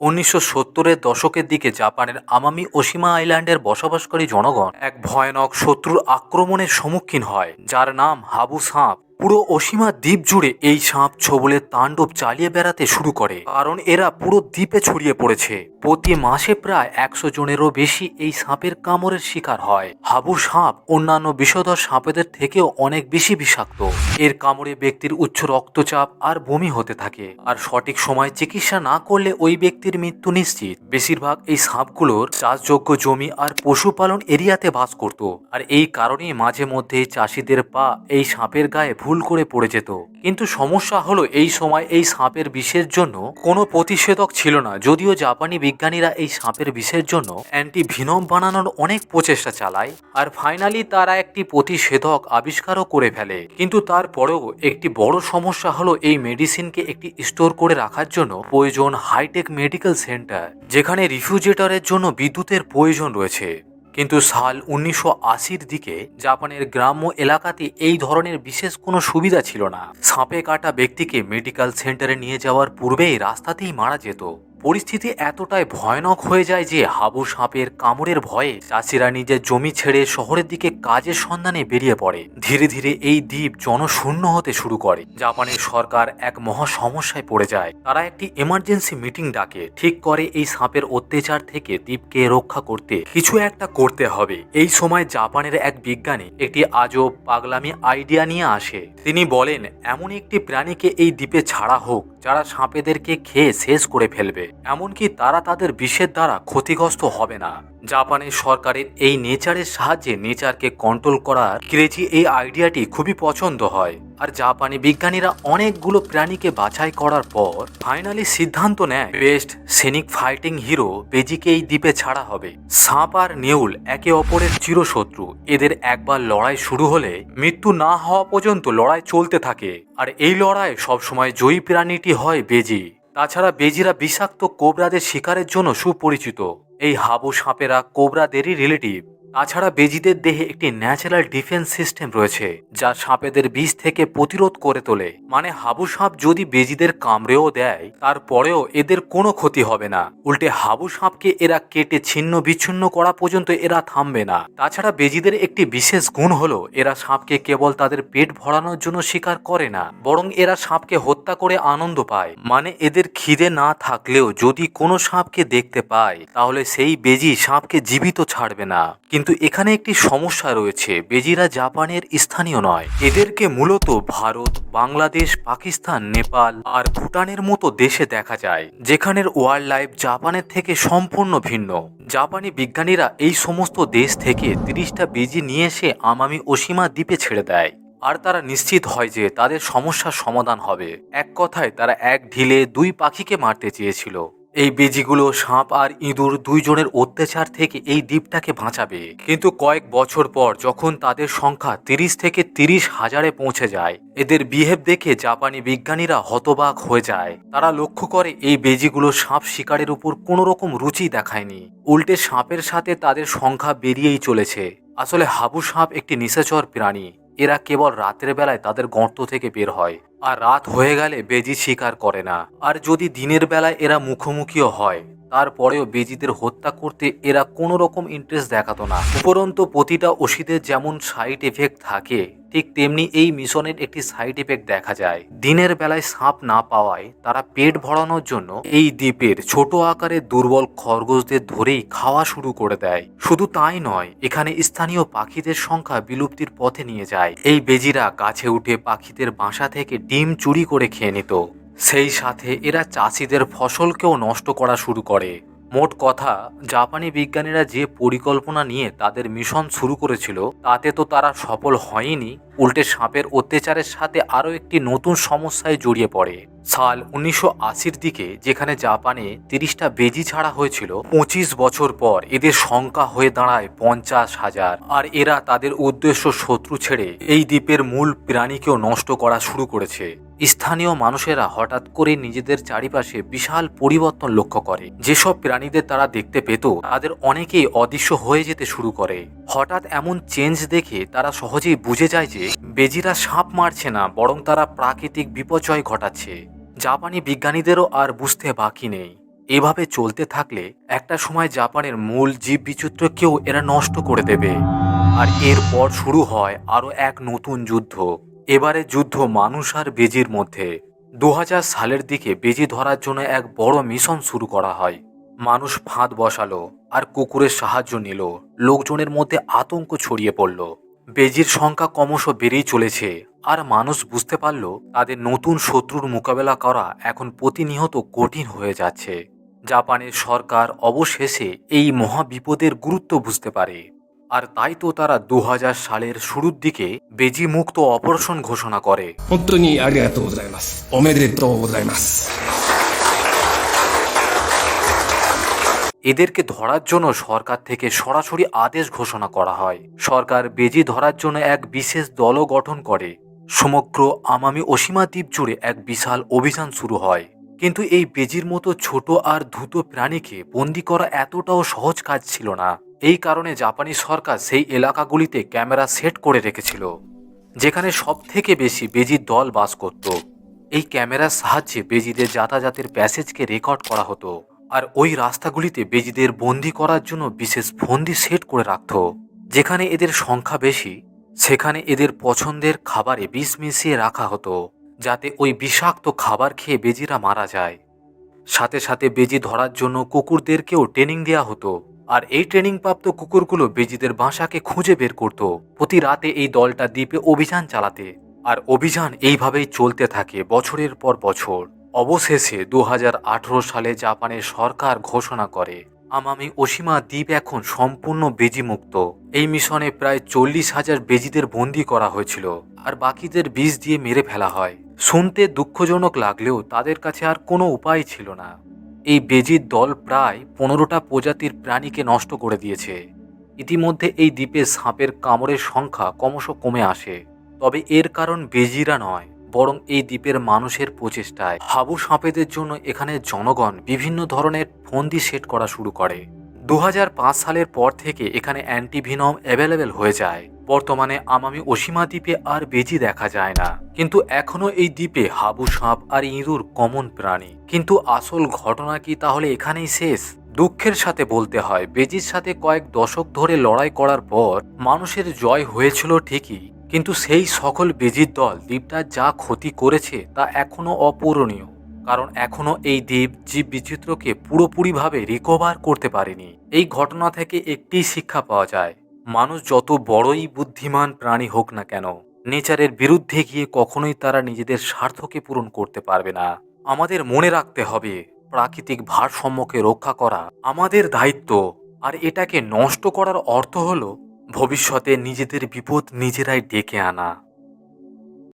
উনিশশো সত্তরের দশকের দিকে জাপানের আমামি ওশিমা আইল্যান্ডের বসবাসকারী জনগণ এক ভয়ানক শত্রুর আক্রমণের সম্মুখীন হয়, যার নাম হাবু সাপ। পুরো অসীমা দ্বীপ জুড়ে এই সাপ ছবলের তাণ্ডব চালিয়ে বেড়াতে শুরু করে। কারণ এরা পুরো দ্বীপে ছড়িয়ে পড়েছে। প্রতি মাসে প্রায় একশো জনেরও বেশি এই সাপের কামড়ের শিকার হয়। হাবু সাপ অন্যান্য বিষধর সাপেদের থেকেও অনেক বেশি বিষাক্ত। এর কামড়ে ব্যক্তির উচ্চ রক্তচাপ আর বমি হতে থাকে। আর সঠিক সময় চিকিৎসা না করলে ওই ব্যক্তির মৃত্যু নিশ্চিত। বেশিরভাগ এই সাপগুলোর চাষযোগ্য জমি আর পশুপালন এরিয়াতে বাস করত। আর এই কারণেই মাঝে মধ্যে চাষিদের পা এই সাপের গায়ে ভুল করে পড়ে যেত কিন্তু সমস্যা হলো এই সময় এই সাপের বিষের জন্য কোনো প্রতিষেধক ছিল না। যদিও জাপানি বিজ্ঞানীরা এই সাপের বিষের জন্য অ্যান্টি ভিনম বানানোর অনেক প্রচেষ্টা চালায় আর ফাইনালি তারা একটি প্রতিষেধক আবিষ্কারও করে ফেলে। কিন্তু তারপরেও একটি বড় সমস্যা হলো এই মেডিসিনকে একটি স্টোর করে রাখার জন্য প্রয়োজন হাইটেক মেডিকেল সেন্টার যেখানে রিফ্রিজারেটরের জন্য বিদ্যুতের প্রয়োজন রয়েছে। কিন্তু সাল উনিশশো আশির দিকে জাপানের গ্রাম্য এলাকাতে এই ধরনের বিশেষ কোনো সুবিধা ছিল না। সাপে কাটা ব্যক্তিকে মেডিকেল সেন্টারে নিয়ে যাওয়ার পূর্বেই রাস্তাতেই মারা যেত। পরিস্থিতি এতটাই ভয়ানক হয়ে যায় যে হাবু সাপের কামড়ের ভয়ে চাষিরা নিজের জমি ছেড়ে শহরের দিকে কাজের সন্ধানে বেরিয়ে পড়ে। ধীরে ধীরে এই দ্বীপ জনশূন্য হতে শুরু করে। জাপানের সরকার এক মহা সমস্যায় পড়ে যায়। তারা একটি এমার্জেন্সি মিটিং ডাকে। ঠিক করে এই সাপের অত্যাচার থেকে দ্বীপকে রক্ষা করতে কিছু একটা করতে হবে। এই সময় জাপানের এক বিজ্ঞানী একটি আজব পাগলামি আইডিয়া নিয়ে আসে। তিনি বলেন, এমন একটি প্রাণীকে এই দ্বীপে ছাড়া হোক, যারা সাপেদেরকে খেয়ে শেষ করে ফেলবে। এমনকি তারা তাদের বিষের দ্বারা ক্ষতিগ্রস্ত হবে না। জাপানের সরকারের এই নেচারের সাহায্যে নেচারকে কন্ট্রোল করার ক্রেজি এই আইডিয়াটি খুবই পছন্দ হয়। আর জাপানি বিজ্ঞানীরা অনেকগুলো প্রাণীকে বাছাই করার পর ফাইনালি সিদ্ধান্ত নেয় বেস্ট সেনিক ফাইটিং হিরো বেজিকে এই দ্বীপে ছাড়া হবে। সাপ আর নেউল একে অপরের চিরশত্রু, এদের একবার লড়াই শুরু হলে মৃত্যু না হওয়া পর্যন্ত লড়াই চলতে থাকে। আর এই লড়াই সবসময় জয়ী প্রাণীটি হয় বেজি। তাছাড়া বেজিরা বিষাক্ত কোবরাদের শিকারের জন্য সুপরিচিত। এই হাবু সাপেরা কোবরাদেরই রিলেটিভ তাছাড়া বেজিদের দেহে একটি ন্যাচারাল ডিফেন্স সিস্টেম রয়েছে, যা সাপেদের বিষ থেকে প্রতিরোধ করে তোলে। মানে হাবু সাপ যদি বেজিদের কামড়েও দেয়, তারপরেও এদের কোনো ক্ষতি হবে না। উল্টে হাবু সাপকে এরা কেটে ছিন্ন বিচ্ছিন্ন করা পর্যন্ত এরা থামবে না। তাছাড়া বেজিদের একটি বিশেষ গুণ হলো, এরা সাপকে কেবল তাদের পেট ভরানোর জন্য শিকার করে না, বরং এরা সাপকে হত্যা করে আনন্দ পায়। মানে এদের খিদে না থাকলেও যদি কোনো সাপকে দেখতে পায়, তাহলে সেই বেজি সাপকে জীবিত ছাড়বে না। কিন্তু এখানে একটি সমস্যা রয়েছে। বেজিরা জাপানের স্থানীয় নয়। এদেরকে মূলত ভারত, বাংলাদেশ, পাকিস্তান, নেপাল আর ভুটানের মতো দেশে দেখা যায়, যেখানের ওয়াইল্ড লাইফ জাপানের থেকে সম্পূর্ণ ভিন্ন। জাপানি বিজ্ঞানীরা এই সমস্ত দেশ থেকে তিরিশটা বেজি নিয়ে এসে আমামি ওশিমা দ্বীপে ছেড়ে দেয়। আর তারা নিশ্চিত হয় যে তাদের সমস্যার সমাধান হবে। এক কথায়, তারা এক ঢিলে দুই পাখিকে মারতে চেয়েছিল। এই বেজিগুলো সাপ আর ইঁদুর দুইজনের অত্যাচার থেকে এই দ্বীপটাকে বাঁচাবে। কিন্তু কয়েক বছর পর যখন তাদের সংখ্যা তিরিশ থেকে তিরিশ হাজারে পৌঁছে যায়, এদের বিহেভ দেখে জাপানি বিজ্ঞানীরা হতবাক হয়ে যায়। তারা লক্ষ্য করে এই বেজিগুলো সাপ শিকারের উপর কোনো রকম রুচি দেখায়নি। উল্টে সাপের সাথে তাদের সংখ্যা বেরিয়েই চলেছে। আসলে হাবু সাপ একটি নিশাচর প্রাণী। এরা কেবল রাতের বেলায় তাদের গর্ত থেকে বের হয়, আর রাত হয়ে গেলে বেজি শিকার করে না। আর যদি দিনের বেলায় এরা মুখোমুখিও হয় তারপরেও বেজিদের হত্যা করতে এরা কোনো রকম ইন্টারেস্ট দেখাতো না। উপরন্তু প্রতিটা ওষুধের যেমন সাইড এফেক্ট থাকে, ঠিক তেমনি এই মিশনের একটি সাইড এফেক্ট দেখা যায়। দিনের বেলায় সাপ না পাওয়ায় তারা পেট ভরানোর জন্য এই দ্বীপের ছোট আকারের দুর্বল খরগোশদের ধরেই খাওয়া শুরু করে দেয়। শুধু তাই নয়, এখানে স্থানীয় পাখিদের সংখ্যা বিলুপ্তির পথে নিয়ে যায়। এই বেজিরা গাছে উঠে পাখিদের বাসা থেকে ডিম চুরি করে খেয়ে নিত। সেই সাথে এরা চাষিদের ফসলকেও নষ্ট করা শুরু করে। মোট কথা, জাপানি বিজ্ঞানীরা যে পরিকল্পনা নিয়ে তাদের মিশন শুরু করেছিল, তাতে তো তারা সফল হয়নি। উল্টে সাপের অত্যাচারের সাথে আরও একটি নতুন সমস্যায় জড়িয়ে পড়ে। সাল উনিশশো আশির দিকে, যেখানে জাপানে তিরিশটা বেজি ছাড়া হয়েছিল, পঁচিশ বছর পর এদের সংখ্যা হয়ে দাঁড়ায় পঞ্চাশ হাজার। আর এরা তাদের উদ্দেশ্য শত্রু ছেড়ে এই দ্বীপের মূল প্রাণীকেও নষ্ট করা শুরু করেছে। স্থানীয় মানুষেরা হঠাৎ করে নিজেদের চারিপাশে বিশাল পরিবর্তন লক্ষ্য করে। যেসব প্রাণীদের তারা দেখতে পেত, তাদের অনেকেই অদৃশ্য হয়ে যেতে শুরু করে। হঠাৎ এমন চেঞ্জ দেখে তারা সহজেই বুঝে যায় যে, বেজিরা সাপ মারছে না, বরং তারা প্রাকৃতিক বিপর্যয় ঘটাচ্ছে। জাপানি বিজ্ঞানীদেরও আর বুঝতে বাকি নেই। এভাবে চলতে থাকলে একটা সময় জাপানের মূল জীব বিচিত্রকেও এরা নষ্ট করে দেবে। আর এরপর শুরু হয় আরও এক নতুন যুদ্ধ। এবারে যুদ্ধ মানুষ আর বেজির মধ্যে। দু হাজার সালের দিকে বেজি ধরার জন্য এক বড় মিশন শুরু করা হয়। মানুষ ফাঁদ বসালো আর কুকুরের সাহায্য নিল। লোকজনের মধ্যে আতঙ্ক ছড়িয়ে পড়ল। বেজির সংখ্যা ক্রমশ বেড়েই চলেছে আর মানুষ বুঝতে পারল তাদের নতুন শত্রুর মোকাবেলা করা এখন প্রতিনিয়ত কঠিন হয়ে যাচ্ছে। জাপানের সরকার অবশেষে এই মহাবিপদের গুরুত্ব বুঝতে পারে। আর তাই তো তারা দু হাজার সালের শুরুর দিকে বেজি মুক্ত অপারেশন ঘোষণা করে। এদেরকে ধরার জন্য সরকার থেকে সরাসরি আদেশ ঘোষণা করা হয়। সরকার বেজি ধরার জন্য এক বিশেষ দলও গঠন করে। সমগ্র আমামি অসীমা দ্বীপ জুড়ে এক বিশাল অভিযান শুরু হয়। কিন্তু এই বেজির মতো ছোট আর ধুত প্রাণীকে বন্দি করা এতটাও সহজ কাজ ছিল না। এই কারণে জাপানি সরকার সেই এলাকাগুলিতে ক্যামেরা সেট করে রেখেছিল, যেখানে সব থেকে বেশি বেজির দল বাস করত। এই ক্যামেরার সাহায্যে বেজিদের যাতায়াতের প্যাসেজকে রেকর্ড করা হতো আর ওই রাস্তাগুলিতে বেজিদের বন্দি করার জন্য বিশেষ ফন্দি সেট করে রাখত, যেখানে এদের সংখ্যা বেশি। সেখানে এদের পছন্দের খাবারে বিষ মিশিয়ে রাখা হতো, যাতে ওই বিষাক্ত খাবার খেয়ে বেজিরা মারা যায়। সাথে সাথে বেজি ধরার জন্য কুকুরদেরকেও ট্রেনিং দেওয়া হতো। আর এই ট্রেনিং প্রাপ্ত কুকুরগুলো বেজিদের বাসাকে খুঁজে বের করত। প্রতি রাতে এই দলটা দ্বীপে অভিযান চালাতে। আর অভিযান এইভাবেই চলতে থাকে বছরের পর বছর। অবশেষে দু হাজার আঠারো সালে জাপানের সরকার ঘোষণা করে, আমামি ওসীমা দ্বীপ এখন সম্পূর্ণ বেজিমুক্ত। এই মিশনে প্রায় চল্লিশ হাজার বেজিদের বন্দি করা হয়েছিল, আর বাকিদের বিষ দিয়ে মেরে ফেলা হয়। শুনতে দুঃখজনক লাগলেও তাদের কাছে আর কোনো উপায় ছিল না। এই বেজির দল প্রায় পনেরোটা প্রজাতির প্রাণীকে নষ্ট করে দিয়েছে। ইতিমধ্যে এই দ্বীপে সাপের কামড়ের সংখ্যা ক্রমশ কমে আসে। তবে এর কারণ বেজিরা নয়, বরং এই দ্বীপের মানুষের প্রচেষ্টায়। হাবু সাপেদের জন্য এখানে জনগণ বিভিন্ন ধরনের ফন্দি সেট করা শুরু করে। দু হাজার পাঁচ সালের পর থেকে এখানে অ্যান্টিভিনম অ্যাভেলেবেল হয়ে যায়। বর্তমানে আমামি ওসীমা দ্বীপে আর বেজি দেখা যায় না। কিন্তু এখনও এই দ্বীপে হাবু সাপ আর ইঁদুর কমন প্রাণী। কিন্তু আসল ঘটনা কি তাহলে এখানেই শেষ? দুঃখের সাথে বলতে হয়, বেজির সাথে কয়েক দশক ধরে লড়াই করার পর মানুষের জয় হয়েছিল ঠিকই। কিন্তু সেই সকল বেজির দল দ্বীপটা যা ক্ষতি করেছে তা এখনও অপূরণীয়। কারণ এখনও এই দ্বীপ জীব বিচিত্রকে পুরোপুরিভাবে রিকভার করতে পারেনি। এই ঘটনা থেকে একটি শিক্ষা পাওয়া যায়। মানুষ যত বড়ই বুদ্ধিমান প্রাণী হোক না কেন, নেচারের বিরুদ্ধে গিয়ে কখনোই তারা নিজেদের স্বার্থকে পূরণ করতে পারবে না। আমাদের মনে রাখতে হবে, প্রাকৃতিক ভারসাম্যকে রক্ষা করা আমাদের দায়িত্ব, আর এটাকে নষ্ট করার অর্থ হল ভবিষ্যতে নিজেদের বিপদ নিজেরাই ডেকে আনা।